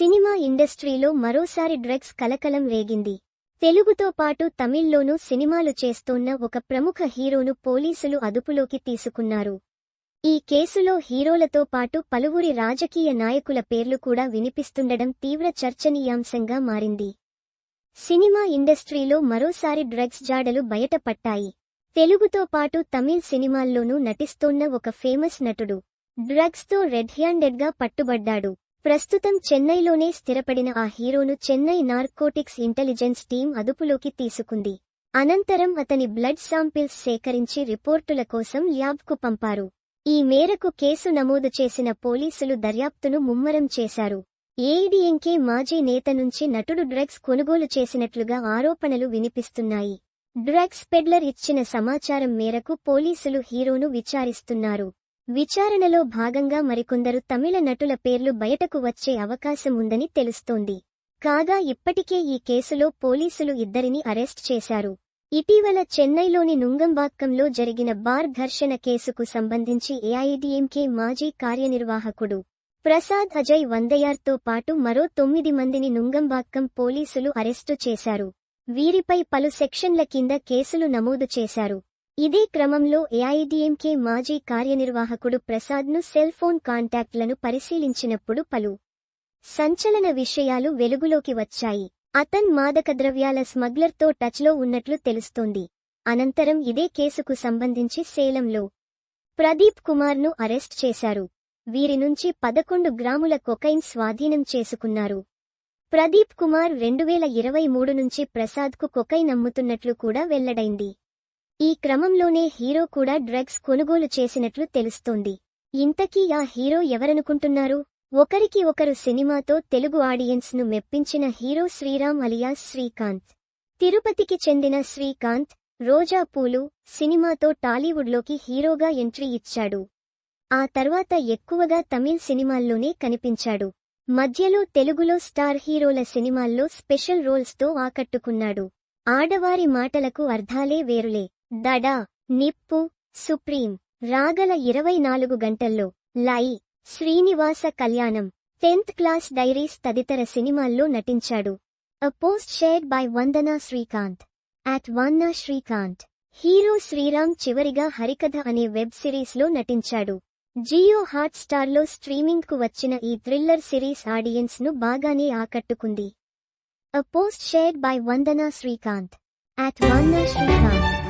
Cinema ఇండస్ట్రీలో మరోసారి drugs కలకలం రేగింది. తెలుగుతో పాటు తమిళ్ళోనూ సినిమాలు చేస్తోన్న ఒక ప్రముఖ హీరోను పోలీసులు అదుపులోకి తీసుకున్నారు. ఈ కేసులో హీరోలతో పాటు పలువురి రాజకీయ నాయకుల పేర్లు కూడా వినిపిస్తుండడం తీవ్ర చర్చనీయాంశంగా మారింది. సినిమా ఇండస్ట్రీలో మరోసారి డ్రగ్స్ జాడలు బయటపట్టాయి. తెలుగుతో పాటు తమిళ్ సినిమాల్లోనూ నటిస్తోన్న ఒక ఫేమస్ నటుడు. డ్రగ్స్తో రెడ్ హ్యాండెడ్గా పట్టుబడ్డాడు. ప్రస్తుతం చెన్నైలోనే స్థిరపడిన ఆ హీరోను చెన్నై నార్కోటిక్స్ ఇంటెలిజెన్స్ టీం అదుపులోకి తీసుకుంది. అనంతరం అతని బ్లడ్ శాంపిల్స్ సేకరించి రిపోర్టుల కోసం ల్యాబ్కు పంపారు. ఈ మేరకు కేసు నమోదు చేసిన పోలీసులు దర్యాప్తును ముమ్మరం చేశారు. ఏఐడిఎంకే మాజీ నేత నుంచి నటుడు డ్రగ్స్ కొనుగోలు చేసినట్లుగా ఆరోపణలు వినిపిస్తున్నాయి. డ్రగ్స్ పెడ్లర్ ఇచ్చిన సమాచారం మేరకు పోలీసులు హీరోను విచారిస్తున్నారు. విచారణలో భాగంగా మరికొందరు తమిళ నటుల పేర్లు బయటకు వచ్చే అవకాశం ఉందని తెలుస్తోంది. కాగా ఇప్పటికే ఈ కేసులో పోలీసులు ఇద్దరిని అరెస్ట్ చేశారు. ఇటీవల చెన్నైలోని నుంగంబాక్కంలో జరిగిన బార్ ఘర్షణ కేసుకు సంబంధించి ఏఐడిఎంకే మాజీ కార్యనిర్వాహకుడు ప్రసాద్ అజయ్ వందయార్తో పాటు మరో తొమ్మిది మందిని నుంగంబాక్కం పోలీసులు అరెస్టు చేశారు. వీరిపై పలు సెక్షన్ల కింద కేసులు నమోదు చేశారు. ఇదే క్రమంలో ఏఐడిఎంకే మాజీ కార్యనిర్వాహకుడు ప్రసాద్ను సెల్ ఫోన్ కాంటాక్ట్లను పరిశీలించినప్పుడు పలు సంచలన విషయాలు వెలుగులోకి వచ్చాయి. అతన్ మాదక ద్రవ్యాల స్మగ్లర్తో టచ్లో ఉన్నట్లు తెలుస్తోంది. అనంతరం ఇదే కేసుకు సంబంధించి సేలంలో ప్రదీప్ కుమార్ను అరెస్ట్ చేశారు. వీరి నుంచి పదకొండు గ్రాముల కొకైన్ స్వాధీనం చేసుకున్నారు. ప్రదీప్ కుమార్ రెండువేల ఇరవై మూడు నుంచి ప్రసాద్కు కొకైన్ అమ్ముతున్నట్లు కూడా వెల్లడైంది. ఈ క్రమంలోనే హీరో కూడా డ్రగ్స్ కొనుగోలు చేసినట్లు తెలుస్తోంది. ఇంతకీ ఆ హీరో ఎవరనుకుంటున్నారు? ఒకరికి ఒకరు సినిమాతో తెలుగు ఆడియన్స్ను మెప్పించిన హీరో శ్రీరామ్ అలియా శ్రీకాంత్. తిరుపతికి చెందిన శ్రీకాంత్ రోజా పూలు సినిమాతో టాలీవుడ్లోకి హీరోగా ఎంట్రీ ఇచ్చాడు. ఆ తర్వాత ఎక్కువగా తమిళ్ సినిమాల్లోనే కనిపించాడు. మధ్యలో తెలుగులో స్టార్ హీరోల సినిమాల్లో స్పెషల్ రోల్స్తో ఆకట్టుకున్నాడు. ఆడవారి మాటలకు అర్థాలే వేరులే. దడా నిప్పు సుప్రీం రాగల ఇరవై నాలుగు గంటల్లో లై Srinivasa Kalyanam tenth class diaries తదితర సినిమాల్లో నటించాడు. A post shared by Vandana Srikanth at వన్నా Srikanth hero Sriram చివరిగా హరికథ అనే వెబ్ సిరీస్లో నటించాడు. జియో హాట్స్టార్లో స్ట్రీమింగ్కు వచ్చిన ఈ థ్రిల్లర్ సిరీస్ ఆడియన్స్ను బాగానే ఆకట్టుకుంది. A post shared by Vandana Srikanth at Vanna Srikanth